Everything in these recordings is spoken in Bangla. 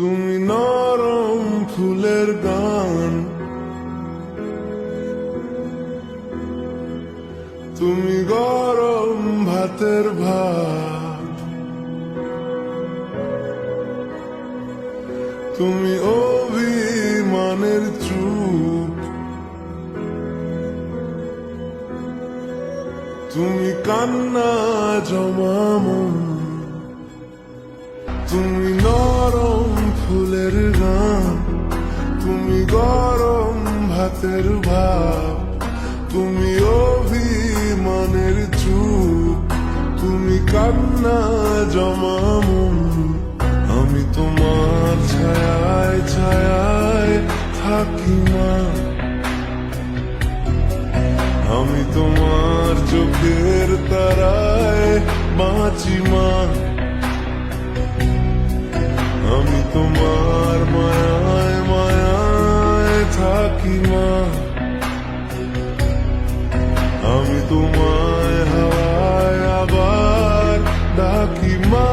তুমি নরম ফুলের গান। তুমি গরম ভাতের ভাত। তুমি অভিমানের চুপ। তুমি কান্না জমামন তুমি ফুলের গান তুমি গরম ভাতের ভাব, তুমি অভিমানের চুপ, তুমি কান্না জমামন আমি তোমার ছায়ায় ছায়ায় থাকি মা আমি তোমার চোখের তারায় বাঁচি মা। আমি তোমার থাকি মা। আমি তোমায় হাওয়ায় আবার ডাকি মা।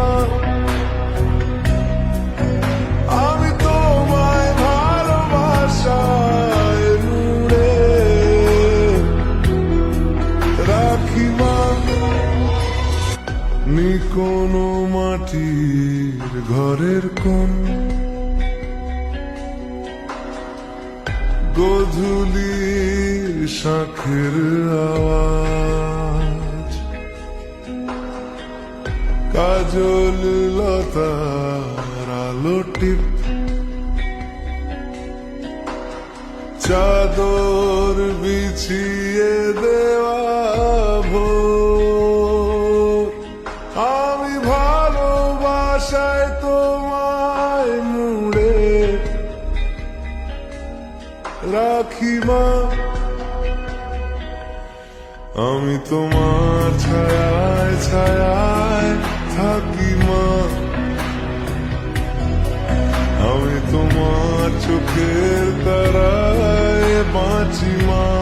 আমি তোমায় মাটির ঘরের কোন গধুলি শাখের আওয়াজ। কাজল লতার আলো টিপ। চাদর বিছিয়ে দেওয়া আমি তোমার ছায়ায় ছায়ায় থাকি মা। আমি তোমার চোখের তারায় বাঁচি মা।